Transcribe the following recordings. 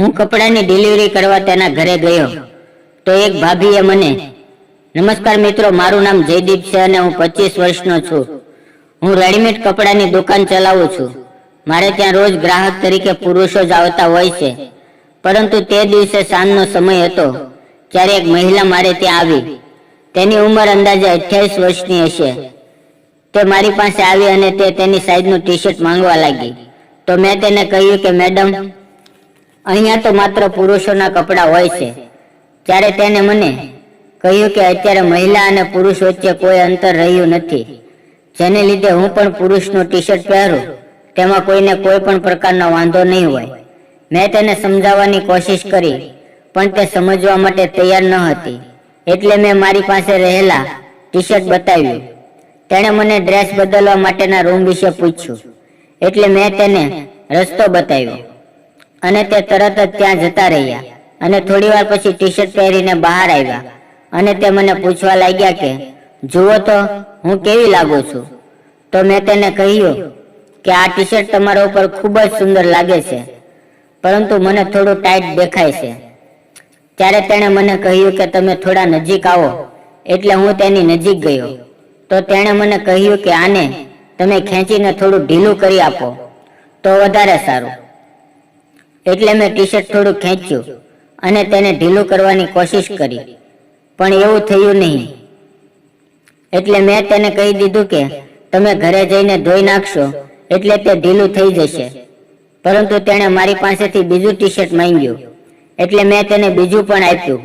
હું કપડાની ડિલિવરી કરવા તેના ઘરે ગયો. તો એક ભાભીએ મને, નમસ્કાર મિત્રો, મારું નામ જયદીપ છે અને હું પચીસ વર્ષનો છું. હું રેડીમેડ કપડાની દુકાન ચલાવું છું. મારે ત્યાં રોજ ગ્રાહક તરીકે પુરુષો જ આવતા હોય છે. પરંતુ તે દિવસે સાંજનો સમય હતો ત્યારે એક મહિલા મારે ત્યાં આવી. તેની ઉંમર અંદાજે અઠ્યાવીસ વર્ષની હશે. તે મારી પાસે આવી અને તે તેની સાઈઝનું ટી શર્ટ માંગવા લાગી. તો મેં તેને કહ્યું કે, મેડમ અહીંયા તો માત્ર પુરુષોના કપડાં હોય છે. ત્યારે તેને મને કહ્યું કે અત્યારે મહિલા અને પુરુષ વચ્ચે કોઈ અંતર રહ્યું નથી. જેને લીધે હું પણ પુરુષનું ટી શર્ટ પહેરું, તેમાં કોઈને કોઈ પણ પ્રકારનો વાંધો નહીં હોય. મેં તેને સમજાવવાની કોશિશ કરી, પણ તે સમજવા માટે તૈયાર ન હતી. એટલે મેં મારી પાસે રહેલા ટી શર્ટ બતાવ્યું. તેણે મને ડ્રેસ બદલવા માટેના રૂમ વિશે પૂછ્યું. એટલે મેં તેને રસ્તો બતાવ્યો. અને તે તરત જ ત્યાં જતા રહ્યા. અને થોડી વાર પછી ટી શર્ટ પહેરીને બહાર આવ્યા. અને તે મને પૂછવા લાગ્યા કે, જુઓ તો, હું કેવી લાગુ છું? તો મેં તેને કહ્યું કે, આ ટી શર્ટ તમારા ઉપર ખૂબ જ સુંદર લાગે છે, પરંતુ મને થોડું ટાઈટ દેખાય છે. ત્યારે તેણે મને કહ્યું કે, તમે થોડા નજીક આવો. એટલે હું તેની નજીક ગયો. તો તેણે મને કહ્યું કે, આને તમે ખેંચીને થોડું ઢીલું કરી આપો, તો વધારે સારું. એટલે મેં ટી શર્ટ થોડું ખેંચ્યું અને તેને ઢીલું કરવાની કોશિશ કરી. પણ એવું થયું નહીં. એટલે મેં તેને કહી દીધું કે, તમે ઘરે જઈને ધોઈ નાખશો, એટલે તે ઢીલું થઈ જશે. પરંતુ તેણે મારી પાસેથી બીજું ટી શર્ટ માંગ્યું. એટલે મેં તેને બીજું પણ આપ્યું.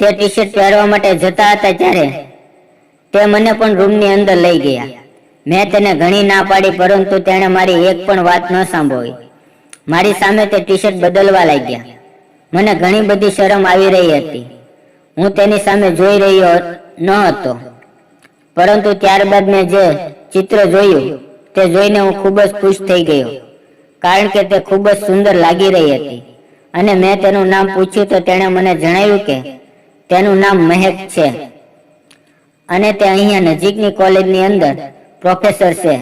તે ટી શર્ટ પહેરવા માટે જતા હતા ત્યારે તે મને પણ રૂમની અંદર લઈ ગયા. મેં તેને ઘણી ના પાડી, પરંતુ તેણે મારી એક પણ વાત ન સાંભળી. મારી સામે તે ટી શર્ટ બદલવા લાગ્યા. મને ઘણી બધી શરમ આવી રહી હતી. હું તેની સામે જોઈ રહ્યો ન હતો. પરંતુ ત્યારબાદ મેં જે ચિત્ર જોયું, તે જોઈને હું ખૂબ જ ખુશ થઈ ગયો, કારણ કે તે ખૂબ જ સુંદર લાગી રહી હતી. અને મેં તેનું નામ પૂછ્યું તો તેણે મને જણાવ્યું કે, તેનું નામ મહેક છે. અને તે અહીંયા નજીકની કોલેજની અંદર પ્રોફેસર છે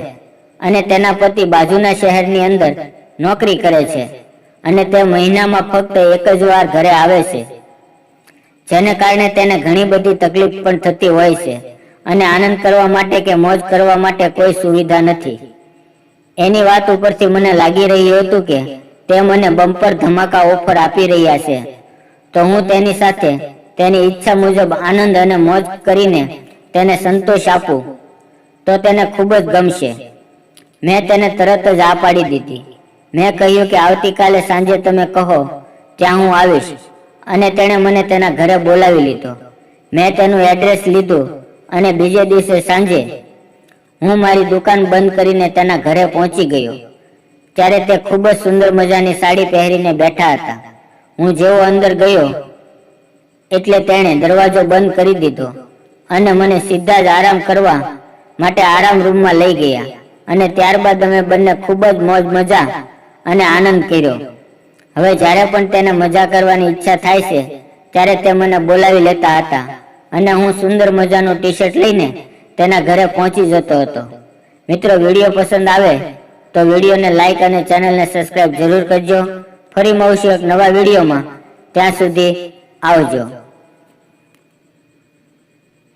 અને તેના પતિ બાજુના શહેરની અંદર નોકરી કરે છે અને તે મહિનામાં ફક્ત એક જ વાર ઘરે આવે છે. જેને કારણે તેને ઘણી બધી તકલીફ પણ થતી હોય છે અને આનંદ કરવા માટે કે મોજ કરવા માટે કોઈ સુવિધા નથી. એની વાત ઉપરથી મને લાગી રહ્યું હતું કે તે મને બમ્પર ધમાકા ઓફર આપી રહ્યા છે. તો હું તેની સાથે તેની ઈચ્છા મુજબ આનંદ અને મોજ કરીને તેને સંતોષ આપું. તો તેને ખૂબ જ ગમશે. મેં તેને તરત જ આ પાડી દીધી. મેં કહ્યું કે આવતીકાલે સાંજે તમે કહો, ત્યાં હું આવીશ. અને તેણે મને તેના ઘરે બોલાવી લીધો. મેં તેનું એડ્રેસ લીધું અને બીજે દિવસે સાંજે હું મારી દુકાન બંધ કરીને તેના ઘરે પહોંચી ગયો. ત્યારે તે ખૂબ જ સુંદર મજાની સાડી પહેરીને બેઠા હતા. હું જેવો અંદર ગયો એટલે તેણે દરવાજો બંધ કરી દીધો અને મને સીધા જ આરામ કરવા માટે આરામ રૂમમાં લઈ ગયા. અને ત્યારબાદ અમે બંને ખૂબ જ મોજ મજા અને આનંદ કર્યો. હવે જ્યારે પણ તેને મજા કરવાની ઈચ્છા થાય છે, ત્યારે તે મને બોલાવી લેતા હતા. અને હું સુંદર મજાનું ટી શર્ટ લઈને તેના ઘરે પહોંચી જતો હતો. મિત્રો, વીડિયો પસંદ આવે તો વિડીયોને લાઈક અને ચેનલને સબસ્ક્રાઇબ જરૂર કરજો. ફરી મળશું એક નવા વિડીયોમાં. ત્યાં સુધી આવજો.